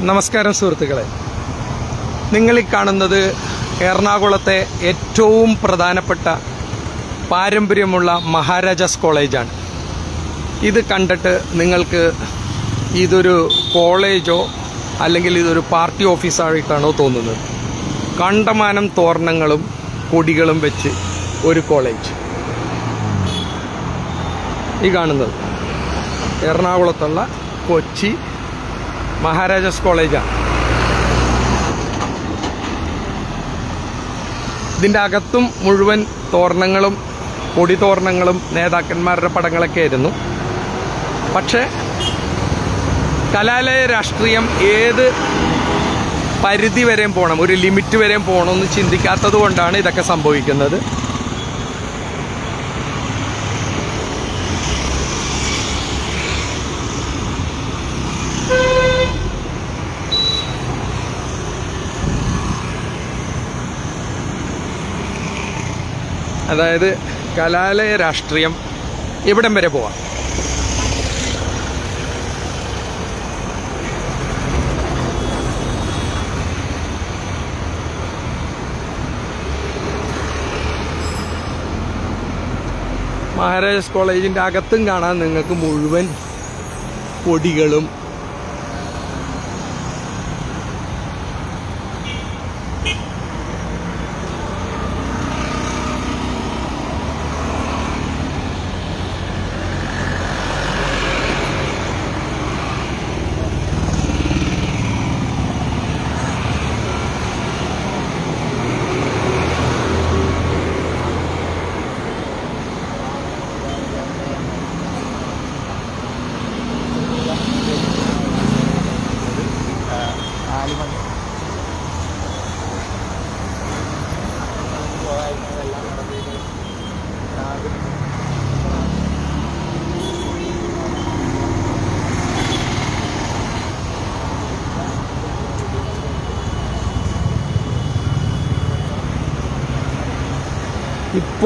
നമസ്കാരം സുഹൃത്തുക്കളെ. നിങ്ങൾ ഈ കാണുന്നത് എറണാകുളത്തെ ഏറ്റവും പ്രധാനപ്പെട്ട പാരമ്പര്യമുള്ള മഹാരാജാസ് കോളേജാണ്. ഇത് കണ്ടിട്ട് നിങ്ങൾക്ക് ഇതൊരു കോളേജോ അല്ലെങ്കിൽ ഇതൊരു പാർട്ടി ഓഫീസായിട്ടാണോ തോന്നുന്നത്. കണ്ടമാനം തോരണങ്ങളും കൊടികളും വെച്ച് ഒരു കോളേജ്. ഈ കാണുന്നത് എറണാകുളത്തുള്ള കൊച്ചി മഹാരാജാസ് കോളേജാണ് ഇതിന്റെ അകത്തും മുഴുവൻ തോരണങ്ങളും കൊടി തോരണങ്ങളും നേതാക്കന്മാരുടെ പടങ്ങളൊക്കെ ആയിരുന്നു. പക്ഷേ കലാലയ രാഷ്ട്രീയം ഏത് പരിധി വരെയും പോകണം ഒരു ലിമിറ്റ് വരെയും പോകണമെന്ന് ചിന്തിക്കാത്തത് കൊണ്ടാണ് ഇതൊക്കെ സംഭവിക്കുന്നത്. അതായത് കലാലയ രാഷ്ട്രീയം ഇവിടം വരെ പോവാം. മഹാരാജാസ് കോളേജിന്റെ അകത്തും കാണാൻ നിങ്ങൾക്ക് മുഴുവൻ കൊടികളും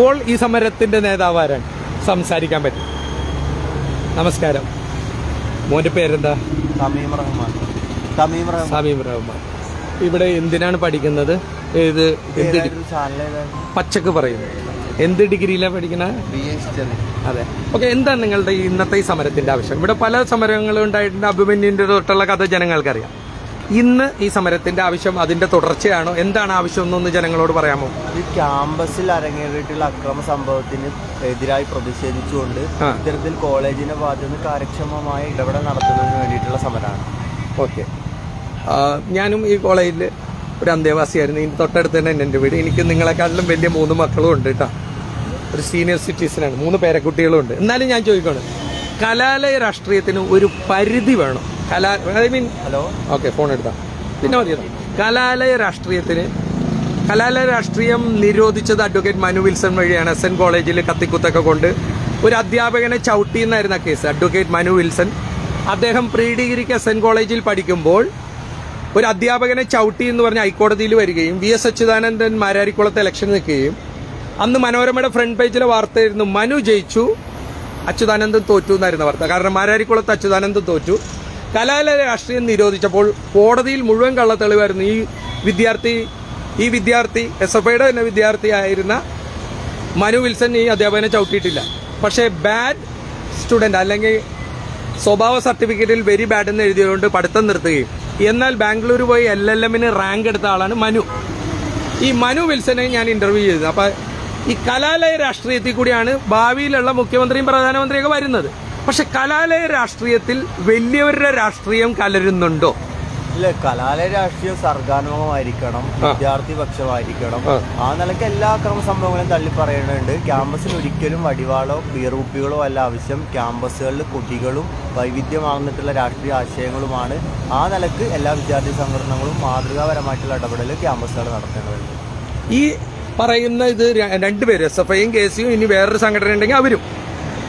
ഇപ്പോൾ ഈ സമരത്തിന്റെ നേതാവാരാണ്? സംസാരിക്കാൻ പറ്റും. നമസ്കാരം. മോന്റെ പേരെന്താ? തമീം റഹ്മാൻ. തമീം റഹ്മാൻ. സമീം റഹ്മാൻ. ഇവിടെ എന്തിനാണ് പഠിക്കുന്നത്? ഏത് എന്ത് ഡിഗ്രി പച്ചക്ക് പറയുന്നു. എന്ത് ഡിഗ്രിയിലാണ് പഠിക്കുന്നത് അതെ. ഓക്കെ എന്താണ് നിങ്ങളുടെ ഇന്നത്തെ ഈ സമരത്തിന്റെ ആവശ്യം? ഇവിടെ പല സമരങ്ങളും ഉണ്ടായിട്ടുണ്ട്. അഭിമന്യുന്റെ തൊട്ടുള്ള കഥ ജനങ്ങൾക്കറിയാം. ഇന്ന് ഈ സമരത്തിന്റെ ആവശ്യം അതിന്റെ തുടർച്ചയാണോ? എന്താണ് ആവശ്യം എന്നൊന്ന് ജനങ്ങളോട് പറയാമോ? ഈ ക്യാമ്പസിൽ അരങ്ങേറിയിട്ടുള്ള അക്രമ സംഭവത്തിന് എതിരായി പ്രതിഷേധിച്ചുകൊണ്ട്. ഇത്തരത്തിൽ കോളേജിന്റെ ഭാഗത്തു നിന്ന് കാര്യക്ഷമമായ ഇടപെടൽ നടത്തുന്നതിന് വേണ്ടിയിട്ടുള്ള സമരമാണ്. ഓക്കെ. ഞാനും ഈ കോളേജിൽ ഒരു അന്തേവാസിയായിരുന്നു. ഇനി തൊട്ടടുത്ത് തന്നെ എന്റെ വീട്. എനിക്ക് നിങ്ങളെക്കാട്ടിലും വലിയ മൂന്ന് മക്കളും ഉണ്ട് കേട്ടോ ഒരു സീനിയർ സിറ്റിസനാണ് മൂന്ന് പേരക്കുട്ടികളും ഉണ്ട്. എന്നാലും ഞാൻ ചോദിക്കണം കലാലയ രാഷ്ട്രീയത്തിന് ഒരു പരിധി വേണം. കലാ I mean hello? Okay phone എടുത്താ. പിന്നെ മതി കലാലയ രാഷ്ട്രീയത്തിന് കലാലയ രാഷ്ട്രീയം നിരോധിച്ചത് അഡ്വക്കേറ്റ് മനു വിൽസൺ വഴിയാണ്. എസ് എൻ കോളേജിൽ കത്തിക്കുത്തൊക്കെ കൊണ്ട് ഒരു അധ്യാപകനെ ചവിട്ടി എന്നായിരുന്ന കേസ് അഡ്വക്കേറ്റ് മനു വിൽസൺ. അദ്ദേഹം പ്രീ ഡിഗ്രിക്ക് എസ് എൻ കോളേജിൽ പഠിക്കുമ്പോൾ ഒരു അധ്യാപകനെ ചവിട്ടി എന്ന് പറഞ്ഞ് ഹൈക്കോടതിയിൽ വരികയും വി എസ് അച്യുതാനന്ദൻ മാരാരിക്കുളത്ത് ഇലക്ഷൻ നിൽക്കുകയും അന്ന് മനോരമയുടെ ഫ്രണ്ട് പേജിലെ വാർത്തയായിരുന്നു മനു ജയിച്ചു അച്യുതാനന്ദൻ തോറ്റു എന്നായിരുന്നു വാർത്ത. കാരണം മാരാരിക്കുളത്ത് അച്യുതാനന്ദൻ തോറ്റു. കലാലയ രാഷ്ട്രീയം നിരോധിച്ചപ്പോൾ കോടതിയിൽ മുഴുവൻ കള്ളത്തെളിവായിരുന്നു. ഈ വിദ്യാർത്ഥി ഈ വിദ്യാർത്ഥി എസ് എഫ് ഐയുടെ തന്നെ വിദ്യാർത്ഥിയായിരുന്ന മനു വിൽസൺ ഈ അധ്യാപകനെ ചവിട്ടിയിട്ടില്ല. പക്ഷേ ബാഡ് സ്റ്റുഡന്റ് അല്ലെങ്കിൽ സ്വഭാവ സർട്ടിഫിക്കറ്റിൽ വെരി ബാഡ് എന്ന് എഴുതിയതുകൊണ്ട് പഠിത്തം നിർത്തുകയും. എന്നാൽ ബാംഗ്ലൂർ പോയി എൽ എൽ എമ്മിന് റാങ്ക് എടുത്ത ആളാണ് മനു. ഈ മനു വിൽസനെ ഞാൻ ഇന്റർവ്യൂ ചെയ്തത് അപ്പം ഈ കലാലയ രാഷ്ട്രീയത്തിൽ കൂടിയാണ് ഭാവിയിലുള്ള മുഖ്യമന്ത്രിയും പ്രധാനമന്ത്രിയൊക്കെ വരുന്നത്. പക്ഷെ കലാലയ രാഷ്ട്രീയത്തിൽ വലിയവരുടെ രാഷ്ട്രീയം കലരുന്നുണ്ടോ? ഇല്ല കലാലയ രാഷ്ട്രീയം സർഗാത്മകമായിരിക്കണം വിദ്യാർത്ഥി പക്ഷമായിരിക്കണം. ആ. നിലയ്ക്ക് എല്ലാ അക്രമ സംഭവങ്ങളും തള്ളി പറയുന്നുണ്ട് ക്യാമ്പസിൽ ഒരിക്കലും വടിവാളോ പീറുപ്പികളോ അല്ല ആവശ്യം. ക്യാമ്പസുകളിൽ കുട്ടികളും വൈവിധ്യമാർന്നിട്ടുള്ള രാഷ്ട്രീയ ആശയങ്ങളുമാണ് ആ നിലയ്ക്ക് എല്ലാ വിദ്യാർത്ഥി സംഘടനകളും മാതൃകാപരമായിട്ടുള്ള ഇടപെടൽ ക്യാമ്പസുകൾ നടത്തേണ്ടതുണ്ട്. ഈ പറയുന്ന ഇത് രണ്ടുപേരും എസ് എഫ് ഐയും കെ സിയും ഇനി വേറൊരു സംഘടന ഉണ്ടെങ്കിൽ അവരും.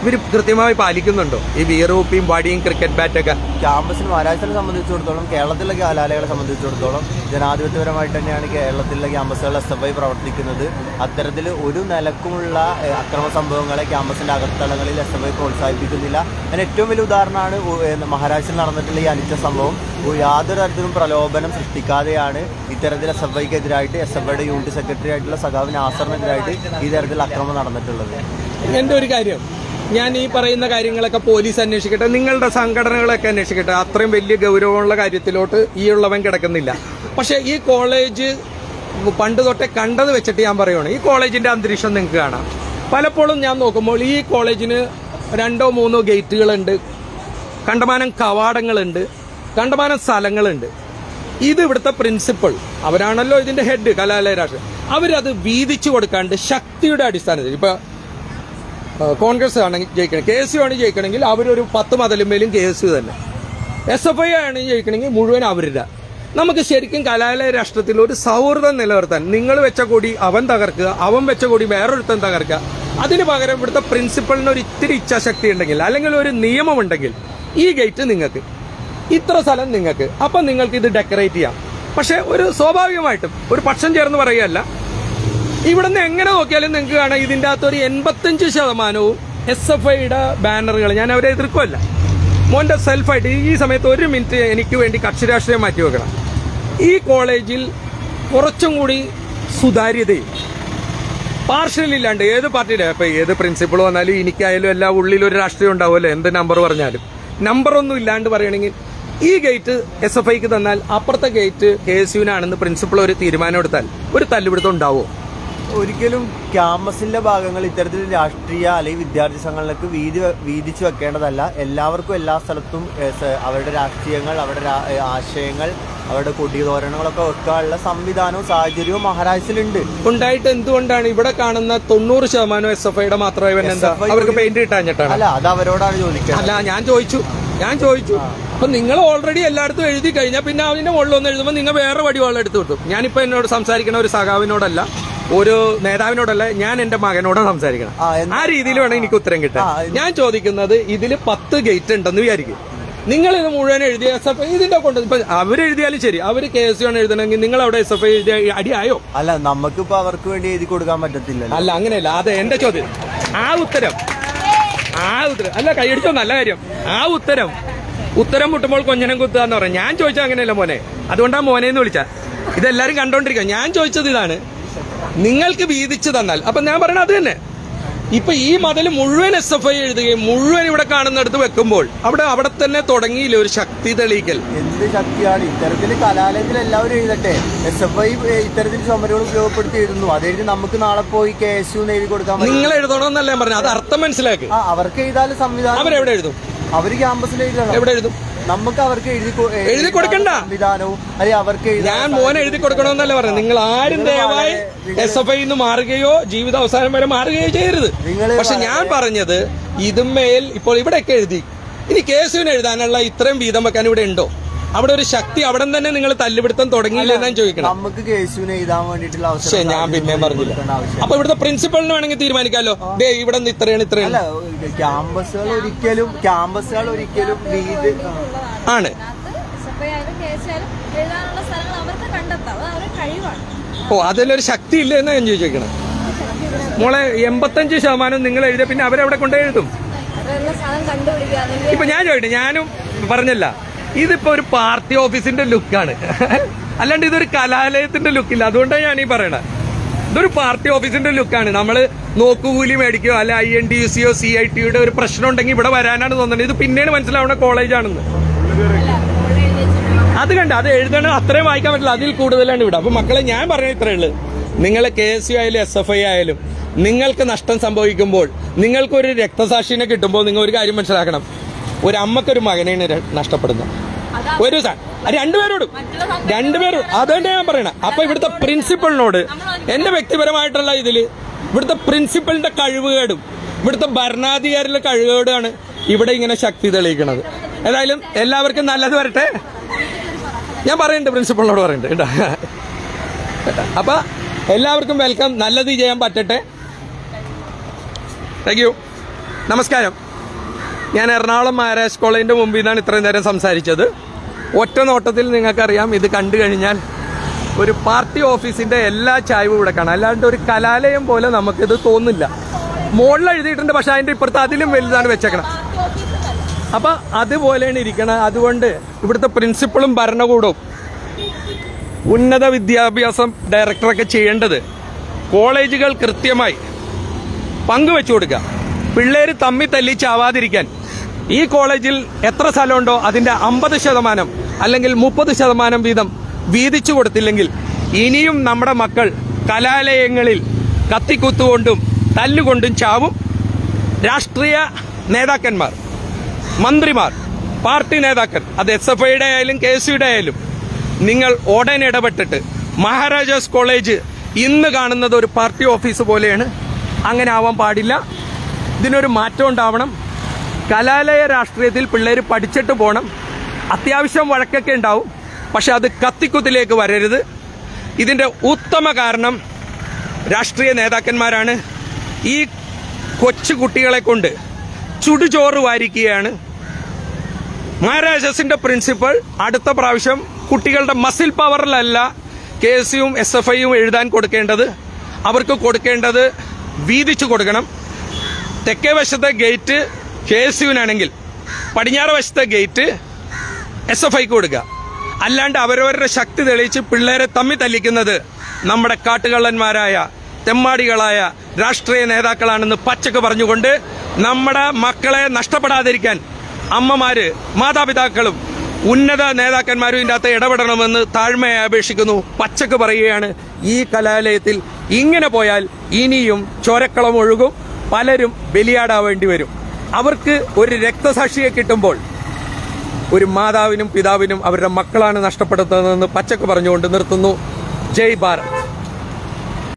ഇവർ കൃത്യമായി പാലിക്കുന്നുണ്ടോ? ഈ വീറൂപ്പിയും വടിയും ക്രിക്കറ്റ് ബാറ്റൊക്കെ ക്യാമ്പസിൽ മഹാരാഷ്ട്രയെ സംബന്ധിച്ചിടത്തോളം കേരളത്തിലെ കലാലയങ്ങളെ സംബന്ധിച്ചിടത്തോളം ജനാധിപത്യപരമായിട്ട് തന്നെയാണ് കേരളത്തിലെ ക്യാമ്പസുകൾ എസ് എഫ് ഐ പ്രവർത്തിക്കുന്നത്. അത്തരത്തിൽ ഒരു നിലക്കുമുള്ള അക്രമ സംഭവങ്ങളെ ക്യാമ്പസിന്റെ അകത്തളങ്ങളിൽ എസ് എഫ് ഐ പ്രോത്സാഹിപ്പിക്കുന്നില്ല. അതിന് ഏറ്റവും വലിയ ഉദാഹരണമാണ് മഹാരാഷ്ട്രയിൽ നടന്നിട്ടുള്ള ഈ അനിച്ച സംഭവം. യാതൊരു തരത്തിലും പ്രലോഭനം സൃഷ്ടിക്കാതെയാണ് ഇത്തരത്തിൽ എസ് എഫ് ഐക്കെതിരായിട്ട് എസ് എഫ് ഐയുടെ യൂണിറ്റ് സെക്രട്ടറി ആയിട്ടുള്ള സഖാവ് നാസറിനെതിരായിട്ട് ഈ തരത്തിൽ അക്രമം നടന്നിട്ടുള്ളത്. എന്റെ ഒരു കാര്യം? ഞാൻ ഈ പറയുന്ന കാര്യങ്ങളൊക്കെ പോലീസ് അന്വേഷിക്കട്ടെ നിങ്ങളുടെ സംഘടനകളൊക്കെ അന്വേഷിക്കട്ടെ. അത്രയും വലിയ ഗൗരവമുള്ള കാര്യത്തിലോട്ട് ഈ ഉള്ളവൻ കിടക്കുന്നില്ല. പക്ഷെ ഈ കോളേജ് പണ്ട് തൊട്ടേ കണ്ടത് വെച്ചിട്ട് ഞാൻ പറയുകയാണ് ഈ കോളേജിന്റെ അന്തരീക്ഷം നിങ്ങൾക്ക് കാണാം. പലപ്പോഴും ഞാൻ നോക്കുമ്പോൾ ഈ കോളേജിന് രണ്ടോ മൂന്നോ ഗേറ്റുകളുണ്ട് കണ്ടമാനം കവാടങ്ങളുണ്ട് കണ്ടമാനം സ്ഥലങ്ങളുണ്ട്. ഇത് ഇവിടുത്തെ പ്രിൻസിപ്പൾ അവരാണല്ലോ ഇതിന്റെ ഹെഡ് കലാലയ രാഷ്ട്രീയം. അവരത് വീതിച്ചു കൊടുക്കാണ്ട് ശക്തിയുടെ അടിസ്ഥാനത്തിൽ ഇപ്പൊ കോൺഗ്രസ് ആണ് ജയിക്കണം. കെ എസ് യു ആണ് ജയിക്കണമെങ്കിൽ അവരൊരു പത്ത് മതലുമേലും കെ എസ് യു തന്നെ. എസ് എഫ് ഐ ആണ് ജയിക്കണമെങ്കിൽ മുഴുവൻ അവരുടെ. നമുക്ക് ശരിക്കും കലാലയ രാഷ്ട്രത്തിൽ ഒരു സൗഹൃദം നിലനിർത്താൻ നിങ്ങൾ വെച്ച കൊടി അവൻ തകർക്കുക അവൻ വെച്ച കൊടി വേറൊരുത്തൻ തകർക്കുക. അതിന് പകരം ഇവിടുത്തെ പ്രിൻസിപ്പളിന് ഒരു ഇത്തിരി ഇച്ഛാശക്തി ഉണ്ടെങ്കിൽ അല്ലെങ്കിൽ ഒരു നിയമമുണ്ടെങ്കിൽ ഈ ഗേറ്റ് നിങ്ങൾക്ക് ഇത്ര സ്ഥലം നിങ്ങൾക്ക്. അപ്പം നിങ്ങൾക്ക് ഇത് ഡെക്കറേറ്റ് ചെയ്യാം. പക്ഷേ ഒരു സ്വാഭാവികമായിട്ടും ഒരു പക്ഷം ചേർന്ന് പറയുകയല്ല ഇവിടുന്ന് എങ്ങനെ നോക്കിയാലും നിങ്ങൾക്ക് കാണാം ഇതിന്റെ അകത്ത് ഒരു എൺപത്തഞ്ച് ശതമാനവും എസ് എഫ് ഐയുടെ ബാനറുകൾ ഞാൻ അവരെ എതിർക്കുമല്ല മോന്റെ സെൽഫായിട്ട് ഈ സമയത്ത് ഒരു മിനിറ്റ് എനിക്ക് വേണ്ടി കക്ഷി രാഷ്ട്രീയം മാറ്റി വെക്കണം. ഈ കോളേജിൽ കുറച്ചും കൂടി സുതാര്യതയും പാർഷ്യൽ ഇല്ലാണ്ട് ഏത് പാർട്ടിയുടെ? അപ്പം ഏത് പ്രിൻസിപ്പൾ വന്നാലും എനിക്കായാലും എല്ലാ ഉള്ളിൽ ഒരു രാഷ്ട്രീയം ഉണ്ടാവുമല്ലോ എന്ത് നമ്പർ പറഞ്ഞാലും. നമ്പർ ഒന്നും ഇല്ലാണ്ട് പറയണമെങ്കിൽ ഈ ഗേറ്റ് എസ് എഫ് ഐക്ക് തന്നാൽ അപ്പുറത്തെ ഗേറ്റ് കെ എസ് യുവിനാണെന്ന് പ്രിൻസിപ്പൾ ഒരു തീരുമാനം എടുത്താൽ ഒരു തല്ലുപിടുത്തം ഉണ്ടാവുമോ? ഒരിക്കലും ക്യാമ്പസിന്റെ ഭാഗങ്ങൾ ഇത്തരത്തിൽ രാഷ്ട്രീയ അല്ലെങ്കിൽ വിദ്യാർത്ഥി സംഘടനകൾക്ക് വീതി വീതിച്ചു വെക്കേണ്ടതല്ല. എല്ലാവർക്കും എല്ലാ സ്ഥലത്തും അവരുടെ രാഷ്ട്രീയങ്ങൾ അവരുടെ ആശയങ്ങൾ അവരുടെ കൊടിതോരണങ്ങളൊക്കെ വെക്കാനുള്ള സംവിധാനവും സാഹചര്യവും മഹാരാഷ്ട്രയിലുണ്ട് ഉണ്ടായിട്ട് എന്തുകൊണ്ടാണ് ഇവിടെ കാണുന്ന തൊണ്ണൂറ് ശതമാനം എസ് എഫ് ഐയുടെ SFI അവർക്ക് പെയിന്റ് കിട്ടാഞ്ഞിട്ടാണ് അല്ല അത് അവരോടാണ് ചോദിക്കുന്നത് അല്ല ഞാൻ ചോദിച്ചു. ഞാൻ ചോദിച്ചു. അപ്പൊ നിങ്ങൾ ഓൾറെഡി എല്ലായിടത്തും എഴുതി കഴിഞ്ഞാൽ പിന്നെ അതിന്റെ മുകളിൽ ഒന്ന് എഴുതുമ്പോൾ നിങ്ങൾ വേറെ വടിവാളം എടുത്തു കിട്ടും ഞാനിപ്പോ എന്നോട് സംസാരിക്കുന്ന ഒരു സഖാവിനോടല്ല. ഒരു നേതാവിനോടല്ല ഞാൻ എന്റെ മകനോട് സംസാരിക്കണം. ആ, രീതിയിൽ വേണം എനിക്ക് ഉത്തരം കിട്ടാൻ. ഞാൻ ചോദിക്കുന്നത് ഇതിൽ പത്ത് ഗേറ്റ് ഉണ്ടെന്ന് വിചാരിക്കും. നിങ്ങൾ ഇത് മുഴുവൻ എഴുതിയ എസ് എഫ് ഐ ഇതിന്റെ കൊണ്ട് ഇപ്പൊ അവരെഴുതിയാലും ശരി. അവർ കെ എസ് ആണ് എഴുതണമെങ്കിൽ നിങ്ങൾ അവിടെ എസ് എഫ് ഐ എഴുതിയ അടിയായോ അല്ല നമുക്കിപ്പോ അവർക്ക് വേണ്ടി എഴുതി കൊടുക്കാൻ പറ്റത്തില്ല അല്ല അങ്ങനെയല്ല. അതെ എന്റെ ചോദ്യം. ആ ഉത്തരം. ആ ഉത്തരം. അല്ല കൈയടിച്ചോ? നല്ല കാര്യം. ആ ഉത്തരം. ഉത്തരം മുട്ടുമ്പോൾ കൊഞ്ഞനം കുത്തുക എന്ന് പറയാം. ഞാൻ ചോദിച്ചാൽ അങ്ങനെയല്ല മോനെ. അതുകൊണ്ടാ മോനെ എന്ന് വിളിച്ച. ഇതെല്ലാരും കണ്ടോണ്ടിരിക്കുക ഞാൻ ചോദിച്ചത് ഇതാണ്. നിങ്ങൾക്ക് വീതിച്ചു തന്നാൽ. അപ്പൊ ഞാൻ പറയണത് അത് തന്നെ. ഇപ്പൊ ഈ മതിൽ മുഴുവൻ എസ് എഫ് ഐ എഴുതുകയും മുഴുവൻ ഇവിടെ കാണുന്നിടത്ത് വെക്കുമ്പോൾ അവിടെ അവിടെ തന്നെ തുടങ്ങിയില്ല ഒരു ശക്തി തെളിയിക്കൽ? എന്ത് ശക്തിയാണ്? ഇത്തരത്തിൽ കലാലയത്തിൽ എല്ലാവരും എഴുതട്ടെ. എസ് എഫ് ഐ ഇത്തരത്തിൽ സമരങ്ങൾ ഉപയോഗപ്പെടുത്തി എഴുതുന്നു. അത് എഴുതി നമുക്ക് നാളെ പോയി കേസു എഴുതി കൊടുക്കാൻ നിങ്ങൾ എഴുതണമെന്നല്ല ഞാൻ പറഞ്ഞത്? അത് അർത്ഥം മനസ്സിലാക്കി. അവർക്ക് എഴുതാനും സംവിധാനം അവരെവിടെ എഴുതും? അവർ ക്യാമ്പസിൽ എഴുതണം. എവിടെ എഴുതും? നമുക്ക് അവർക്ക് എഴുതി എഴുതി കൊടുക്കണ്ട. സംവിധാനവും അല്ലെങ്കിൽ അവർക്ക് ഞാൻ മോനെ എഴുതി കൊടുക്കണമെന്നല്ല പറഞ്ഞത്. നിങ്ങൾ ആരും ദയവായി എസ് എഫ് ഐന്ന് മാറുകയോ ജീവിത അവസാനം വരെ മാറുകയോ ചെയ്യരുത്. പക്ഷെ ഞാൻ പറഞ്ഞത് ഇതുമേൽ ഇപ്പോൾ ഇവിടെയൊക്കെ എഴുതി. ഇനി കേസുവിന് എഴുതാനുള്ള ഇത്രയും വീതം വെക്കാൻ ഇവിടെ ഉണ്ടോ? അവിടെ ഒരു ശക്തി അവിടെ തന്നെ നിങ്ങൾ തല്ലുപിടുത്തം തുടങ്ങിയില്ല എന്നാണ് ചോദിക്കണം. നമുക്ക് കെ എസ് യുവിനെ എഴുതാൻ വേണ്ടിയിട്ടുള്ള പക്ഷെ അവസരം ഞാൻ പിന്നെ പറഞ്ഞില്ല. അപ്പൊ ഇവിടുത്തെ പ്രിൻസിപ്പളിന് വേണമെങ്കിൽ തീരുമാനിക്കാമല്ലോ ദേ ഇവിടെ നിന്ന് ഇത്രയാണ് ഇത്രയാണ്. ക്യാമ്പസുകൾ ഒരിക്കലും ക്യാമ്പസുകൾ ഒരിക്കലും ആണ്. ഓ അതിലൊരു ശക്തി ഇല്ല എന്നാ ഞാൻ ചോദിച്ചേക്കണം. മോളെ എൺപത്തഞ്ച് ശതമാനം നിങ്ങൾ എഴുതിയ പിന്നെ അവരെവിടെ കൊണ്ടുപോയി എഴുതും. ഇപ്പൊ ഞാൻ ചോദിക്കട്ടെ ഞാനും പറഞ്ഞല്ല. ഇതിപ്പോ ഒരു പാർട്ടി ഓഫീസിന്റെ ലുക്കാണ്. അല്ലാണ്ട് ഇതൊരു കലാലയത്തിന്റെ ലുക്കില്ല. അതുകൊണ്ടാണ് ഞാൻ ഈ പറയണത്. ഇതൊരു പാർട്ടി ഓഫീസിന്റെ ലുക്കാണ്. നമ്മൾ നോക്കുകൂലി മേടിക്കോ അല്ല ഐ എൻ ഡി യു സിയോ സി ഐ ടിയുടെ ഒരു പ്രശ്നം ഉണ്ടെങ്കിൽ ഇവിടെ വരാനാണ് തോന്നുന്നത്. ഇത് പിന്നീട് മനസ്സിലാവുന്ന കോളേജാണെന്ന്. അത് കണ്ട അത് എഴുതണം അത്രയും വായിക്കാൻ പറ്റില്ല. അതിൽ കൂടുതലാണ് ഇവിടെ. അപ്പൊ മക്കളെ ഞാൻ പറഞ്ഞ ഇത്രയേ ഉള്ളു. നിങ്ങൾ കെ എസ് യു ആയാലും എസ് എഫ് ഐ ആയാലും നിങ്ങൾക്ക് നഷ്ടം സംഭവിക്കുമ്പോൾ നിങ്ങൾക്കൊരു രക്തസാക്ഷിനെ കിട്ടുമ്പോൾ നിങ്ങൾ ഒരു കാര്യം മനസ്സിലാക്കണം. ഒരു അമ്മക്കൊരു മകനെയാണ് നഷ്ടപ്പെടുന്നത്. ഒരു സ- രണ്ടുപേരോടും രണ്ടുപേരോട് അതുകൊണ്ട് ഞാൻ പറയണേ. അപ്പൊ ഇവിടുത്തെ പ്രിൻസിപ്പളിനോട് എന്റെ വ്യക്തിപരമായിട്ടുള്ള ഇതിൽ ഇവിടുത്തെ പ്രിൻസിപ്പളിന്റെ കഴിവുകേടും ഇവിടുത്തെ ഭരണാധികാരിയുടെ കഴിവുകേടുമാണ് ഇവിടെ ഇങ്ങനെ ശക്തി തെളിയിക്കുന്നത് ഏതായാലും എല്ലാവർക്കും നല്ലത് വരട്ടെ. ഞാൻ പറയുന്നുണ്ട് പ്രിൻസിപ്പളിനോട് പറയുന്നുണ്ട് കേട്ടോ. അപ്പൊ എല്ലാവർക്കും വെൽക്കം നല്ലത് ചെയ്യാൻ പറ്റട്ടെ. താങ്ക് യു നമസ്കാരം. ഞാൻ എറണാകുളം മഹാരാജ് കോളേജിന്റെ മുമ്പിൽ നിന്നാണ് ഇത്രയും നേരം സംസാരിച്ചത്. ഒറ്റ നോട്ടത്തിൽ നിങ്ങൾക്കറിയാം ഇത് കണ്ടു കഴിഞ്ഞാൽ ഒരു പാർട്ടി ഓഫീസിന്റെ എല്ലാ ചായവും ഇവിടെ കാണാം. അല്ലാണ്ട് ഒരു കലാലയം പോലെ നമുക്കിത് തോന്നില്ല. മുകളിൽ എഴുതിയിട്ടുണ്ട് പക്ഷേ അതിന്റെ ഇപ്പുറത്ത് അതിലും വലുതാണ് വെച്ചേക്കണം അപ്പം അതുപോലെയാണ് ഇരിക്കണം അതുകൊണ്ട് ഇവിടുത്തെ പ്രിൻസിപ്പളും ഭരണകൂടവും ഉന്നത വിദ്യാഭ്യാസം ഡയറക്ടറൊക്കെ ചെയ്യേണ്ടത് കോളേജുകൾ കൃത്യമായി പങ്കുവെച്ചു കൊടുക്കുക. പിള്ളേർ തമ്മി തല്ലി ചാവാതിരിക്കാൻ ഈ കോളേജിൽ എത്ര സ്ഥലമുണ്ടോ അതിന്റെ അമ്പത് ശതമാനം അല്ലെങ്കിൽ മുപ്പത് ശതമാനം വീതം വീതിച്ചു കൊടുത്തില്ലെങ്കിൽ ഇനിയും നമ്മുടെ മക്കൾ കലാലയങ്ങളിൽ കത്തിക്കുത്തുകൊണ്ടും തല്ലുകൊണ്ടും ചാവും രാഷ്ട്രീയ നേതാക്കന്മാർ മന്ത്രിമാർ പാർട്ടി നേതാക്കൾ അത് എസ് എഫ് ഐയുടെ ആയാലും കെ എസ് യുടെ ആയാലും നിങ്ങൾ ഉടൻ ഇടപെട്ടിട്ട് മഹാരാജാസ് കോളേജ് ഇന്ന് കാണുന്നത് ഒരു പാർട്ടി ഓഫീസ് പോലെയാണ്. അങ്ങനെ ആവാൻ പാടില്ല. ഇതിനൊരു മാറ്റം ഉണ്ടാവണം. കലാലയ രാഷ്ട്രീയത്തിൽ പിള്ളേർ പഠിച്ചിട്ട് പോകണം അത്യാവശ്യം വഴക്കൊക്കെ ഉണ്ടാവും. പക്ഷെ അത് കത്തിക്കുത്തിലേക്ക് വരരുത്. ഇതിന്റെ ഉത്തമ കാരണം രാഷ്ട്രീയ നേതാക്കന്മാരാണ്. ഈ കൊച്ചു കുട്ടികളെ കൊണ്ട് ചുടുചോറ് വാരിക്കുകയാണ്. മഹാരാജസിന്റെ പ്രിൻസിപ്പൾ അടുത്ത പ്രാവശ്യം കുട്ടികളുടെ മസിൽ പവറിലല്ല കെ എസ് യുവും എസ് എഫ് ഐയും എഴുതാൻ കൊടുക്കേണ്ടത്. അവർക്ക് കൊടുക്കേണ്ടത് വീതിച്ചു കൊടുക്കണം. തെക്കേ വശത്തെ ഗേറ്റ് കെ എസ് യുവിനാണെങ്കിൽ പടിഞ്ഞാറ് വശത്തെ ഗേറ്റ് എസ് എഫ് ഐക്ക് കൊടുക്കുക. അല്ലാണ്ട് അവരവരുടെ ശക്തി തെളിയിച്ച് പിള്ളേരെ തമ്മി തല്ലിക്കുന്നത് നമ്മുടെ കാട്ടുകള്ളന്മാരായ തെമ്മാടികളായ രാഷ്ട്രീയ നേതാക്കളാണെന്ന് പച്ചക്ക് പറഞ്ഞുകൊണ്ട് നമ്മുടെ മക്കളെ നഷ്ടപ്പെടാതിരിക്കാൻ അമ്മമാര് മാതാപിതാക്കളും ഉന്നത നേതാക്കന്മാരും ഇതിന്റെ അകത്ത് ഇടപെടണമെന്ന് താഴ്മയെ അപേക്ഷിക്കുന്നു. പച്ചക്ക് പറയുകയാണ് ഈ കലാലയത്തിൽ ഇങ്ങനെ പോയാൽ ഇനിയും ചോരക്കളം ഒഴുകും പലരും ബലിയാടാവേണ്ടി വരും. അവർക്ക് ഒരു രക്തസാക്ഷിയെ കിട്ടുമ്പോൾ ഒരു മാതാവിനും പിതാവിനും അവരുടെ മക്കളാണ് നഷ്ടപ്പെടുത്തുന്നതെന്ന് പച്ചക്ക് പറഞ്ഞുകൊണ്ട് നിർത്തുന്നു. ജയ് ഭാരത്.